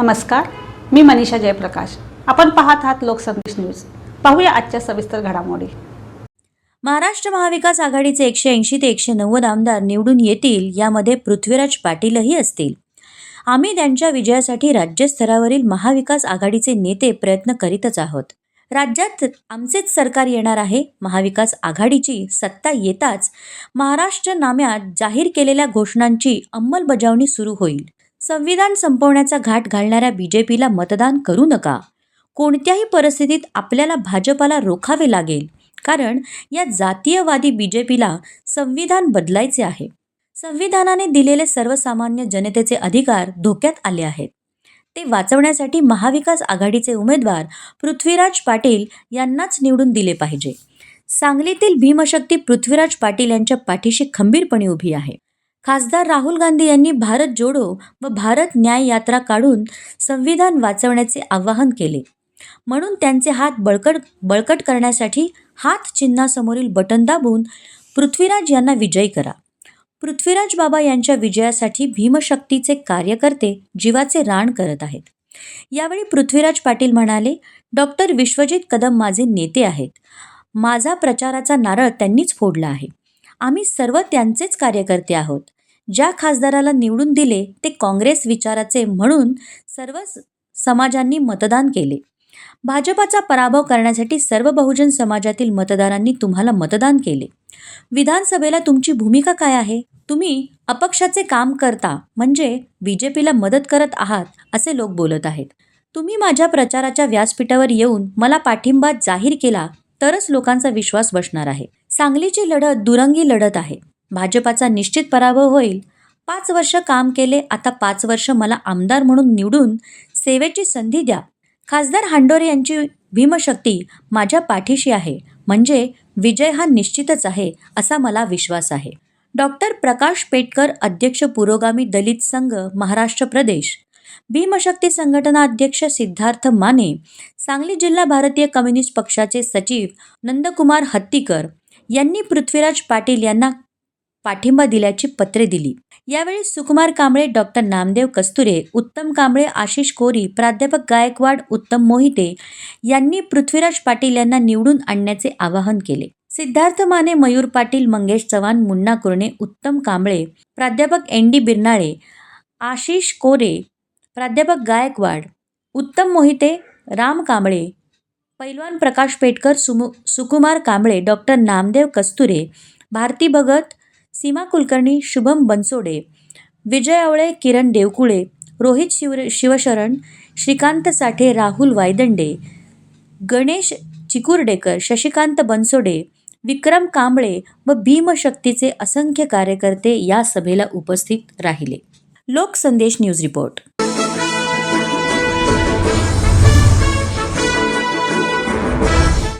नमस्कार मी मनीषा जयप्रकाश. आपण पाहत आहात लोकसंदेश न्यूज. पाहूया आजच्या सविस्तर घडामोडी. महाराष्ट्र महाविकास आघाडीचे एकशे ऐंशी ते एकशे नव्वद आमदार निवडून येतील यामध्ये पृथ्वीराज पाटीलही असतील. आम्ही त्यांच्या विजयासाठी राज्यस्तरावरील महाविकास आघाडीचे नेते प्रयत्न करीतच आहोत. राज्यात आमचेच सरकार येणार आहे महाविकास आघाडीची सत्ता येताच महाराष्ट्र नाम्यात जाहीर केलेल्या घोषणांची अंमलबजावणी सुरू होईल. संविधान संपवण्याचा घाट घालणाऱ्या बी जे पीला मतदान करू नका. कोणत्याही परिस्थितीत आपल्याला भाजपाला रोखावे लागेल कारण या जातीयवादी बी जे पीला संविधान बदलायचे आहे. संविधानाने दिलेले सर्वसामान्य जनतेचे अधिकार धोक्यात आले आहेत. ते वाचवण्यासाठी महाविकास आघाडीचे उमेदवार पृथ्वीराज पाटील यांनाच निवडून दिले पाहिजे. सांगलीतील भीमशक्ती पृथ्वीराज पाटील यांच्या पाठीशी खंबीरपणे उभी आहे. खासदार राहुल गांधी यांनी भारत जोडो व भारत न्याय यात्रा काढून संविधान वाचवण्याचे आवाहन केले. म्हणून त्यांचे हात बळकट बळकट करण्यासाठी हात चिन्हासमोरील बटन दाबून पृथ्वीराज यांना विजयी करा. पृथ्वीराज बाबा यांच्या विजयासाठी भीमशक्तीचे कार्यकर्ते जीवाचे रान करत आहेत. यावेळी पृथ्वीराज पाटील म्हणाले डॉक्टर विश्वजित कदम माझे नेते आहेत. माझा प्रचाराचा नारळ त्यांनीच फोडला आहे. आम्ही सर्व त्यांचेच कार्यकर्ते आहोत. ज्या खासदाराला निवडून दिले ते काँग्रेस विचाराचे म्हणून सर्व स- समाजांनी मतदान केले. भाजपाचा पराभव करण्यासाठी सर्व बहुजन समाजातील मतदारांनी तुम्हाला मतदान केले. विधानसभेला तुमची भूमिका काय आहे? तुम्ही अपक्षाचे काम करता म्हणजे बी जे पीला मदत करत आहात असे लोक बोलत आहेत. तुम्ही माझ्या प्रचाराच्या व्यासपीठावर येऊन मला पाठिंबा जाहीर केला तरच लोकांचा विश्वास बसणार आहे. सांगलीची लढत दुरंगी लढत आहे. भाजपाचा निश्चित पराभव होईल. पाच वर्ष काम केले आता पाच वर्ष मला आमदार म्हणून निवडून सेवेची संधी द्या. खासदार हांडोरे यांची भीमशक्ती माझ्या पाठीशी आहे. म्हणजे विजय हा निश्चितच आहे असा मला विश्वास आहे. डॉक्टर प्रकाश पेटकर अध्यक्ष पुरोगामी दलित संघ महाराष्ट्र प्रदेश. भीमशक्ती संघटना अध्यक्ष सिद्धार्थ माने सांगली जिल्हा भारतीय कम्युनिस्ट पक्षाचे सचिव नंदकुमार हत्तीकर यांनी पृथ्वीराज पाटील यांना पाठिंबा दिल्याची पत्रे दिली. यावेळी सुकुमार कांबळे डॉक्टर नामदेव कस्तुरे उत्तम कांबळे आशिष कोरी प्राध्यापक गायकवाड उत्तम मोहिते यांनी पृथ्वीराज पाटील यांना निवडून आणण्याचे आवाहन केले. सिद्धार्थ माने मयूर पाटील मंगेश चव्हाण मुन्ना कुरणे उत्तम कांबळे प्राध्यापक एन डी बिरनाळे आशिष कोरे प्राध्यापक गायकवाड उत्तम मोहिते राम कांबळे पैलवान प्रकाश पेटकर सुमु सुकुमार कांबळे डॉक्टर नामदेव कस्तुरे भारती भगत सीमा कुलकर्णी शुभम बनसोडे विजय आवळे किरण देवकुळे रोहित शिव शिवशरण श्रीकांत साठे राहुल वायदंडे गणेश चिकुर्डेकर शशिकांत बनसोडे विक्रम कांबळे व भीमशक्तीचे असंख्य कार्यकर्ते या सभेला उपस्थित राहिले. Loksandesh news report.